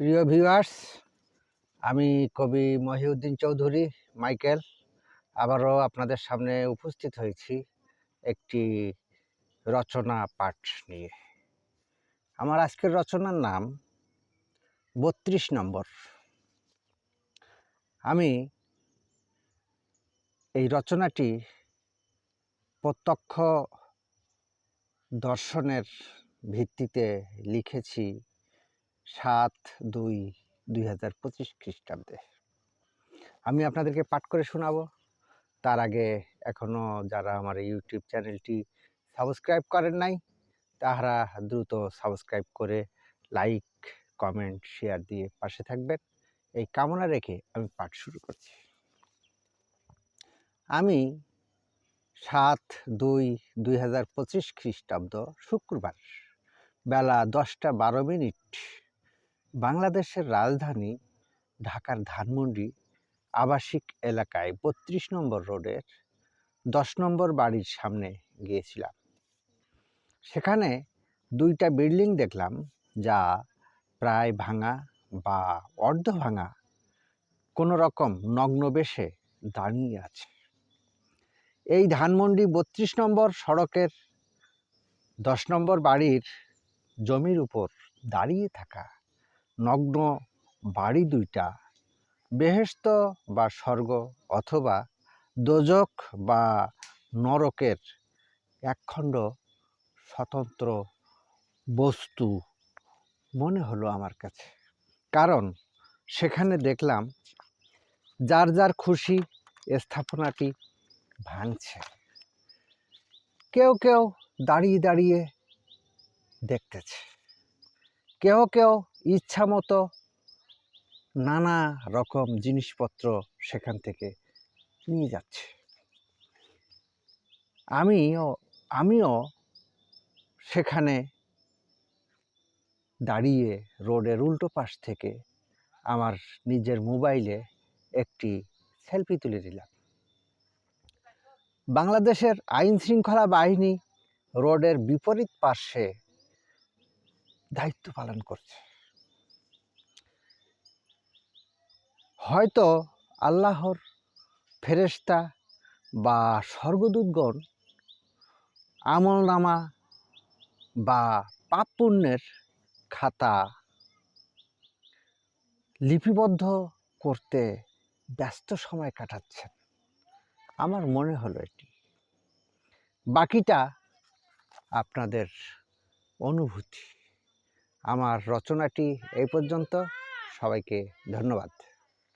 প্রিয় ভিউয়ার্স আমি কবি মহিউদ্দিন চৌধুরী, মাইকেল। আবারও আপনাদের সামনে উপস্থিত হয়েছি একটি রচনা পাঠ নিয়ে। আমার আজকের রচনার নাম বত্রিশ নম্বর। আমি এই রচনাটি প্রত্যক্ষ দর্শনের ভিত্তিতে লিখেছি সাত দুই দুই হাজার পঁচিশ খ্রিস্টাব্দে। আমি আপনাদেরকে পাঠ করে শোনাবো। তার আগে এখনও যারা আমার ইউটিউব চ্যানেলটি সাবস্ক্রাইব করেন নাই, তাহারা দ্রুত সাবস্ক্রাইব করে লাইক, কমেন্ট, শেয়ার দিয়ে পাশে থাকবেন। এই কামনা রেখে আমি পাঠ শুরু করছি। আমি সাত দুই দুই হাজার পঁচিশ খ্রিস্টাব্দ শুক্রবার বেলা দশটা বারো মিনিট বাংলাদেশের রাজধানী ঢাকার ধানমন্ডি আবাসিক এলাকায় বত্রিশ নম্বর রোডের দশ নম্বর বাড়ির সামনে গিয়েছিলাম। সেখানে দুইটা বিল্ডিং দেখলাম যা প্রায় ভাঙা বা অর্ধ ভাঙা কোনো রকম নগ্ন বেশে দাঁড়িয়ে আছে। এই ধানমন্ডি বত্রিশ নম্বর সড়কের দশ নম্বর বাড়ির জমির উপর দাঁড়িয়ে থাকা নগ্ন বাড়ি দুইটা বেহেস্ত বা স্বর্গ অথবা দোজক বা নরকের একখণ্ড স্বতন্ত্র বস্তু মনে হলো আমার কাছে। কারণ সেখানে দেখলাম যার যার খুশি স্থাপনাটি ভাঙছে। কেউ কেউ দাঁড়িয়ে দাঁড়িয়ে দেখতেছে। কেউ কেউ ইচ্ছা মতো নানা রকম জিনিসপত্র সেখান থেকে নিয়ে যাচ্ছে। আমিও আমিও সেখানে দাঁড়িয়ে রোডের উল্টো পাশ থেকে আমার নিজের মোবাইলে একটি সেলফি তুলে দিলাম। বাংলাদেশের আইন শৃঙ্খলা বাহিনী রোডের বিপরীত পার্শ্বে দায়িত্ব পালন করছে। হয়তো আল্লাহর ফেরেশতা বা স্বর্গদূতগণ আমলনামা বা পাপ পুণ্যের খাতা লিপিবদ্ধ করতে ব্যস্ত সময় কাটাচ্ছেন। আমার মনে হলো এটি। বাকিটা আপনাদের অনুভূতি। আমার রচনাটি এই পর্যন্ত। সবাইকে ধন্যবাদ।